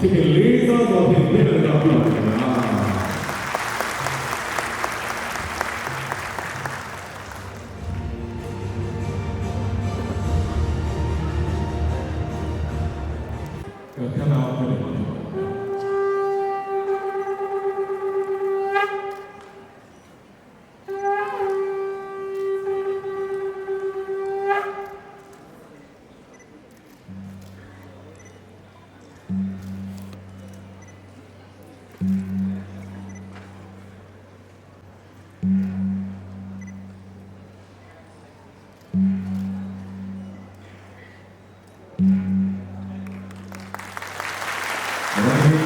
ခင်ဗျာဒီကလေးစားစွာဖြ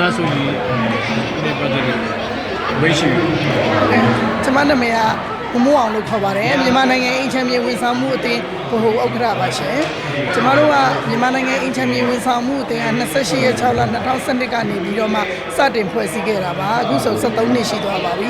တင်သားဆိုကြီးနဲ့ပတ်သက်တဲ့ဝိရှိကျမနာမည်ကမမိုးအောင်လို့ခေါ်ပါတယ်မြန်မာနိုင်ငံအင်ချမ်းမြေဝန်ဆောင်မှုအသင်းဗဟိုဥက္ကဋ္ဌပါရှင်ကျမတို့ကမြန်မာနိုင်ငံအင်ချမ်းမြေဝန်ဆောင်မှုအသင်းက28ရက်6လ2012ကနေပြီးတော့မှစတင်ဖွဲ့စည်းခဲ့တာပါအခုဆို73နှစ်ရှိသွားပါပြီ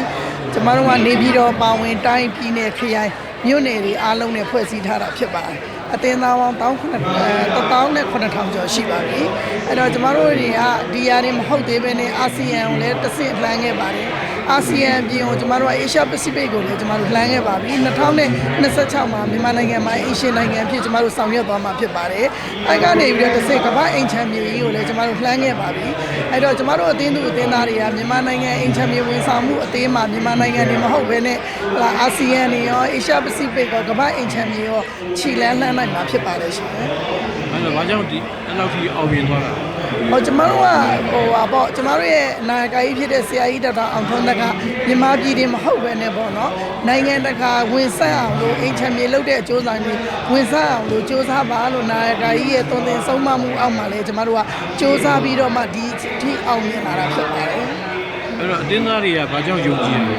ကျမတို့ကနေပြီးတော့ပါဝင်တိုင်းပြည်နယ်ခရိုင်မြို့နယ်တွေအားလုံးနဲ့ဖွဲ့စည်းထားတာဖြစ်ပါတယ် အသင်းသားပေါင်း19000ကျော်ရှိပါပြီအဲ့တော့ကျမတို့တွေကဒီယာတွေမဟုတ်သေးဘဲနဲ့အာဆီယံကိုလည်းတစ်ဆင့်လှမ်းခဲ့ပါတယ်အာဆီယံပြင်ကိုကျမတို့က Asia Pacific ကိုလည်းကျမတို့လှမ်းခဲ့ပါပြီ2026မှာမြန်မာနိုင်ငံမှာအရှင်းနိုင်ငံဖြစ်ကျမတို့ဆောင်ရွက်သွားမှာဖြစ်ပါတယ်အဲကနေပြီးတော့တစ်ဆင့်ကမ္ဘာအိမ်ချမ်းမြေကြီးကိုလည်းကျမတို့လှမ်းခဲ့ပါပြီ အဲ့တော့ကျမတို့အသင်းသူအသင်းသားတွေကမြန်မာနိုင်ငံအိမ်ချမ်းမြေဝန်ဆောင်မှုအသင်းမှာမြန်မာနိုင်ငံတွေမဟုတ်ဘဲနဲ့ဟလာအာဆီယံတွေရော Asia Pacific ရောကမ္ဘာအိမ်ချမ်းမြေရောခြေလန်းလှမ်းနိုင်မှာဖြစ်ပါတယ်ရှင်အဲ့တော့ဘာကြောင့်ဒီအဲ့လောက်ထိအောင်မြင်သွားတာ ဟောကျမတို့ကဟိုပါပေါ့ကျမတို့ရဲ့နာယကကြီးဖြစ်တဲ့ဆရာကြီးဒေါက်တာအောင်ထွန်းတကမြန်မာပြည်တင်မဟုတ်ပဲနဲ့ပေါ့နော်နိုင်ငံတကာဝင်ဆက်အောင်လို့အင်ချမ်းမြေလုပ်တဲ့အကျိုးဆောင်တွေဝင်ဆက်အောင်လို့စ조사ပါလို့နာယကကြီးရဲ့သွန်သင်ဆုံးမမှုအောက်မှာလည်းကျမတို့ကစ조사ပြီးတော့မှဒီဒီအောင်မြင်လာတာဖြစ်ပါတယ် အဲ့တော့အတင်းသားတွေကဘာကြောင့်ယုံကြည်လဲ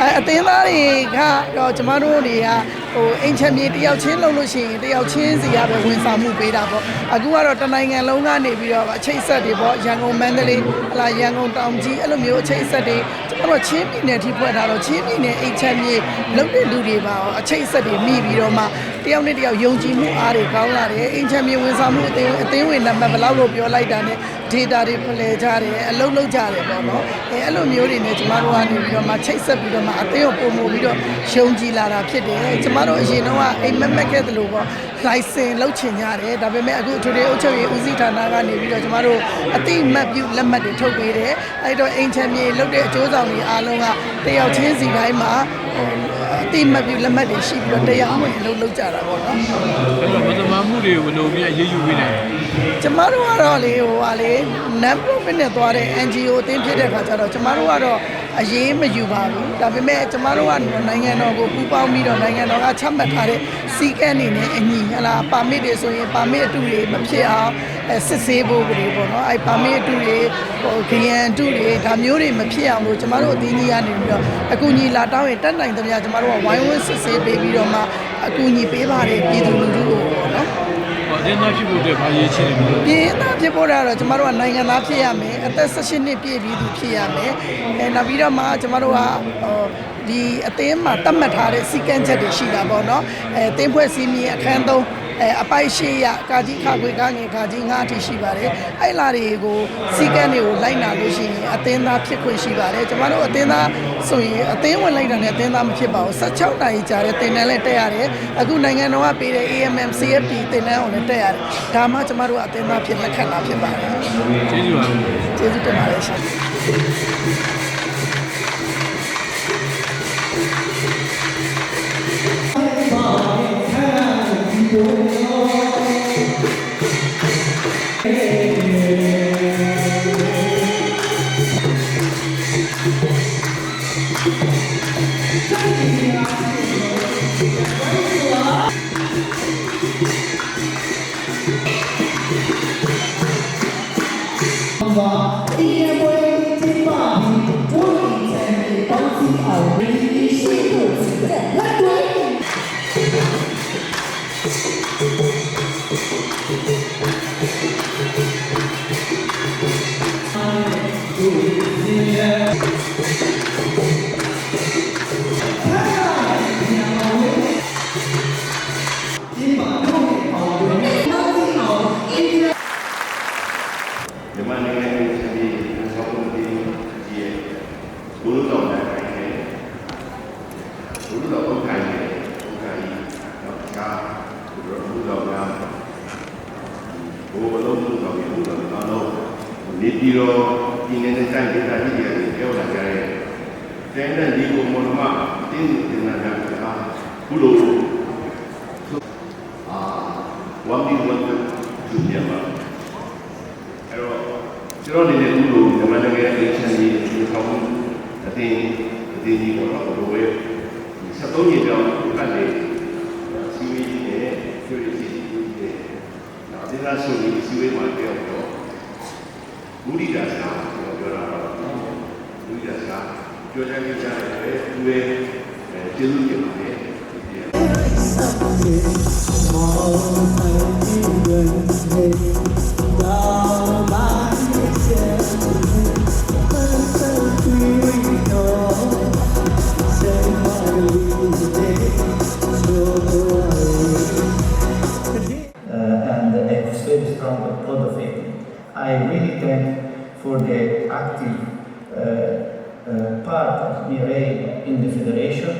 အဲအသင်းသားတွေကတော့ကျမတို့တွေက ဟိုအင်ချမ်းမြေတယောက်ချင်းလုပ်လို့ရှိရင်တယောက်ချင်းစီရပဲဝန်ဆောင်မှုပေးတာပေါ့အခုကတော့တနိုင်ငံလုံးကနေပြီးတော့အချိတ်ဆက်တွေပေါ့ရန်ကုန်မန္တလေးဟလာရန်ကုန်တောင်ကြီးအဲ့လိုမျိုးအချိတ်ဆက်တွေကျမတို့ချင်းပြည်နယ်ထိဖွဲ့ထားတော့ချင်းပြည်နယ်အင်ချမ်းမြေလုပ်တဲ့လူတွေပါအချိတ်ဆက်တွေမိပြီးတော့မှတယောက်နဲ့တယောက်ယုံကြည်မှုအားတွေကောင်းလာတယ်အင်ချမ်းမြေဝန်ဆောင်မှုအသင်းအသင်းဝင်နံပါတ်ဘယ်လောက်လို့ပြောလိုက်တာနဲ့ data တွေဖလှယ်ကြတယ်အလုပ်လုပ်ကြတယ်ပေါ့နော်အဲအဲ့လိုမျိုးတွေနဲ့ကျမတို့ကနေပြီးတော့မှချိတ်ဆက်ပြီးတော့မှအသင်းကိုပုံမှုပြီးတော့ယုံကြည်လာတာဖြစ်တယ်ကျမတို့အရင်တော့ကအိမ်မက်မက်ခဲ့တယ်လို့ပေါ့ license လုပ်ချင်ကြတယ်ဒါပေမဲ့အခုထွေထွေအုပ်ချုပ်ရေးဦးစီးဌာနကနေပြီးတော့ကျမတို့အတိမတ်ပြုလက်မှတ်တွေထုတ်ပေးတယ်အဲ့တော့အိမ်ချမ်းမြေလုပ်တဲ့အကျိုးဆောင်တွေအားလုံးကတယောက်ချင်းစီတိုင်းမှာဟိုအတိမတ်ပြုလက်မှတ်တွေရှိပြီးတော့တရားဝင်အလုပ်လုပ်ကြတာပေါ့နော်အဲ့တော့မသမာမှုတွေကိုဘယ်လိုပြရေးယူပေးနိုင်လဲကျမတို့ကတော့လေဟိုဟာလေ non profit နဲ့သွားတဲ့ NGO အသင်းဖြစ်တဲ့ခါကျတော့ကျမတို့ကတော့ အရေးမယူပါဘူးဒါပေမဲ့ကျမတို့ကနိုင်ငံတော်ကိုပူးပေါင်းပြီးတော့နိုင်ငံတော်ကချမှတ်ထားတဲ့စီကံအနေနဲ့အညီဟလာပါမစ်တွေဆိုရင်ပါမစ်အတူတွေမဖြစ်အောင်အဲစစ်ဆေးဖို့ကလေးပေါ့နော်အဲပါမစ်အတူတွေဟိုခရန်အတူတွေဒါမျိုးတွေမဖြစ်အောင်လို့ကျမတို့အသင်းကြီးကနေပြီးတော့အကူအညီလာတောင်းရင်တက်နိုင်သမျှကျမတို့ကဝိုင်းဝန်းစစ်ဆေးပေးပြီးတော့မှအကူအညီပေးပါတယ်ပြည်သူလူထုကိုပေါ့နော်ဟောအ တင်းသားဖြစ်ဖို့အတွက်ဘာရေးချင်လဲပြည်သားဖြစ်ဖို့တော့ကျမတို့ကနိုင်ငံသားဖြစ်ရမယ်အသက်18နှစ်ပြည့်ပြီးသူဖြစ်ရမယ်အဲနောက်ပြီးတော့မှကျမတို့ကဟိုဒီအသင်းမှာတတ်မှတ်ထားတဲ့စီကံချက်တွေရှိတာပေါ့နော်အဲသင်းဖွဲ့စည်းမြေအခန်းသုံး အဲအပိုက်ရှိရကာကြီးခခွေကားငယ်ကာကြီးငါးအထိရှိပါတယ်အဲ့လာတွေကိုစီကံတွေကိုလိုက်နာလို့ရှိရင်အသင်းသားဖြစ်ခွင့်ရှိပါတယ်ကျမတို့အသင်းသားဆိုရင်အသင်းဝင်လိုက်တာနဲ့အသင်းသားမဖြစ်ပါဘူး16နာရီကြာတဲ့တင်တန်းလည်းတက်ရတယ်အခုနိုင်ငံတော်ကပေးတဲ့ AMM CFP တင်တန်းကိုလည်းတက်ရတယ်ဒါမှကျမတို့ကအသင်းသားဖြစ်လက်ခံတာဖြစ်ပါတယ်ကျေးဇူးပါကျေးဇူးတင်ပါတယ်ရှင် Vamos lá. နယ်နဲ့တိုင်းဒေသကြီးတွေပြောလာကြတဲ့တဲ့တဲ့ဒီကိုမနမတင်းတင်းနာတာဘုလိုအာဝမ်ဒီဝတ်သူမြန်မာအဲ့တော့ကျွန်တော်အနေနဲ့အခုလိုမြန်မာနိုင်ငံရဲ့အေချန်ကြီးဒီထောင်အတင်းအတင်းကြီးပေါ့နော်ဘလိုပဲ73ညကျောင်းကတ်လေစီဝေးကြီးနဲ့ကျွေးစီကြီးနဲ့နောက်ဒီလားဆိုပြီးစီဝေးမှာပြောတော့မူရိဒါစာကိုပြောတာတော့မူရိဒါ စာပြောကြကြတယ်သူရဲ့ကျေးဇူးတင်ပါတယ် uh, and a very strong code of ethic. I really thank for the active uh, uh, Uh, part of MIRA in the federation,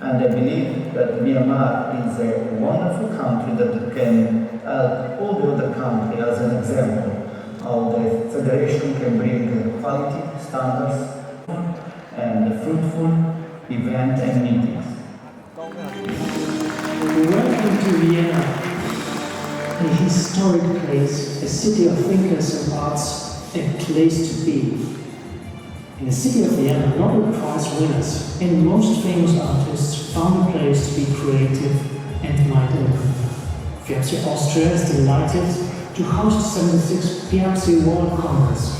and I believe that Myanmar is a wonderful country that can help all the other countries as an example how the federation can bring quality standards and fruitful events and meetings. Welcome to Vienna, a historic place, a city of thinkers and arts, a place to be. In the city of Vienna, Nobel Prize winners and most famous artists found a place to be creative and mind-open. Fiat Austria is delighted to host the 76th PRC World Congress. ။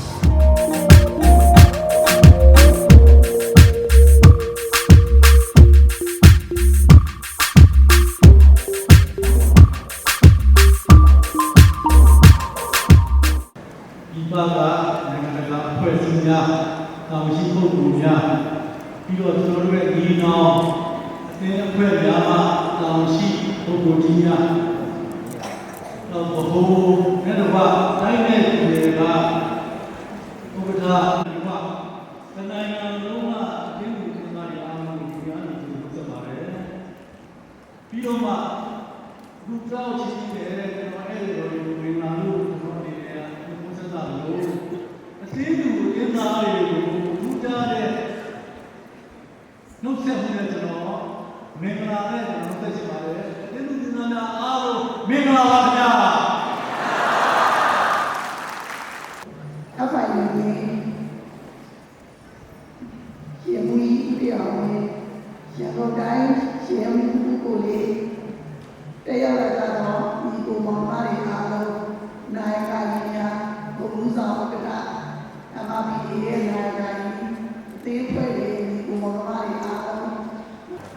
အဖိုင်နေရှင်မူကြီးပြောင်းနေရှင်တို့တိုင်းရှင်မူကိုလေတရားရတာတော့ဒီကိုမောင်မတွေအားလုံးနိုင်ကကြီးများဘုံဆောင်ဥက္ကဋ္ဌအမဘီရဲ့နိုင်ကကြီးတေးဖွဲ့တွေဒီကိုမောင်မတွေအားလုံး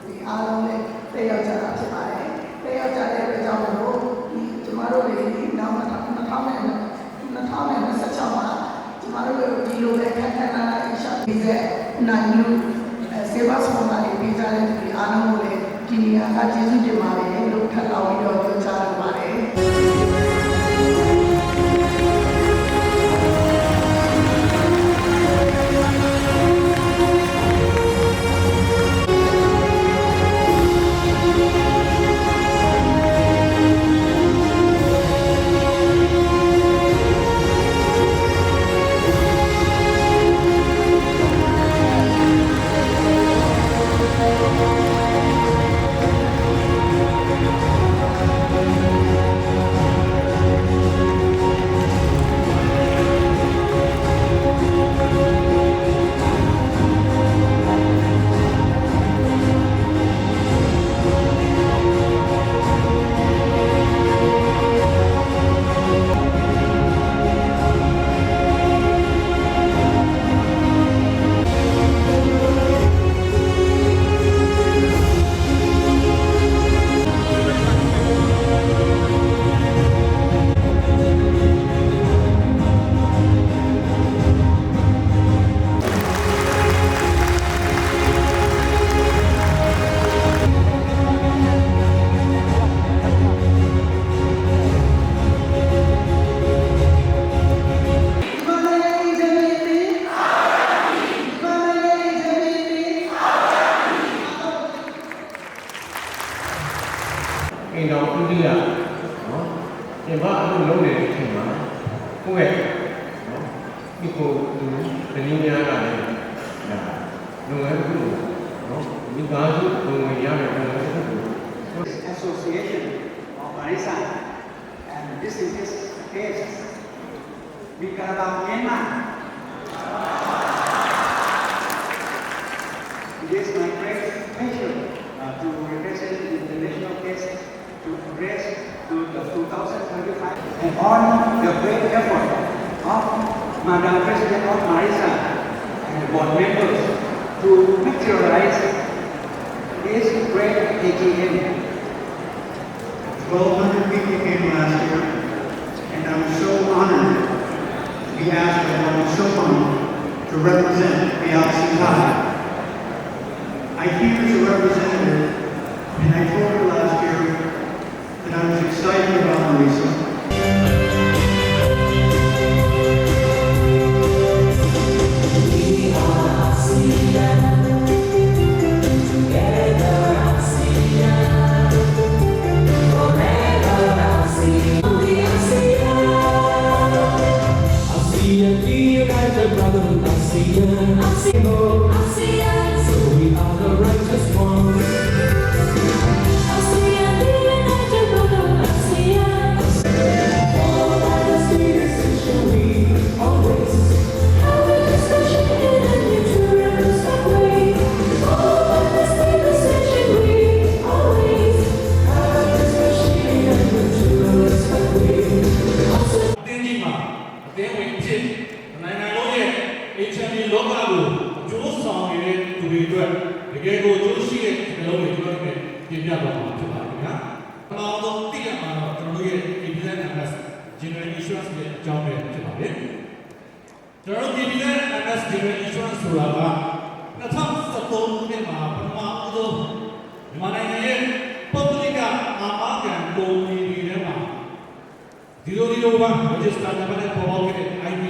ဒီအားလုံးနဲ့တရားကြတာဖြစ်ပါတယ်တရားကြတဲ့အတွက်ကြောင့်မို့ဒီကျမတို့တွေဒီနောက်2000 2026မှာကျ မတို့ဒီလိုပဲခက်ခက်နာနာအရှာပြီးတဲ့နိုင်လို့စေဘာဆောင်တာတွေပေးကြတဲ့ဒီအားလုံးကိုလည်းဒီနေရာကကျေးဇူးတင်ပါတယ်လို့ထပ်လောင်းပြီးတော့ပြောကြား ခုကို Association of Marisa and this is his case. We Carabao Myanmar. It is my great pleasure uh, to represent the international case to address to the 2025 and on the great effort of Madam President of Marisa and the board members to materialize this great AGM. 1,200 people came last year, and I'm so honored to be asked by Dr. Chopin to represent PLC Thai. I came as a တဲ့သူတွေအတွက်တကယ်ကိုအကျိုးရှိတဲ့စကားလုံးတွေကျွန်တော်တို့ပြင်ပြသွားမှာဖြစ်ပါတယ်ခင်ဗျာ။ပထမဆုံးသိရမှာတော့ကျွန်တော်တို့ရဲ့ Dividend MS General Insurance ရဲ့အကြောင်းပဲဖြစ်ပါတယ်။ကျွန်တော်တို့ Dividend MS General Insurance ဆိုတာက2013ခုနှစ်မှာပထမဆုံးမြန်မာနိုင်ငံရဲ့ပုဂ္ဂလိကအာမခံကုမ္ပဏီတွေထဲမှာဒီလိုဒီလိုပါ register နံပါတ်နဲ့ပေါ်ပေါက်ခဲ့တဲ့ ID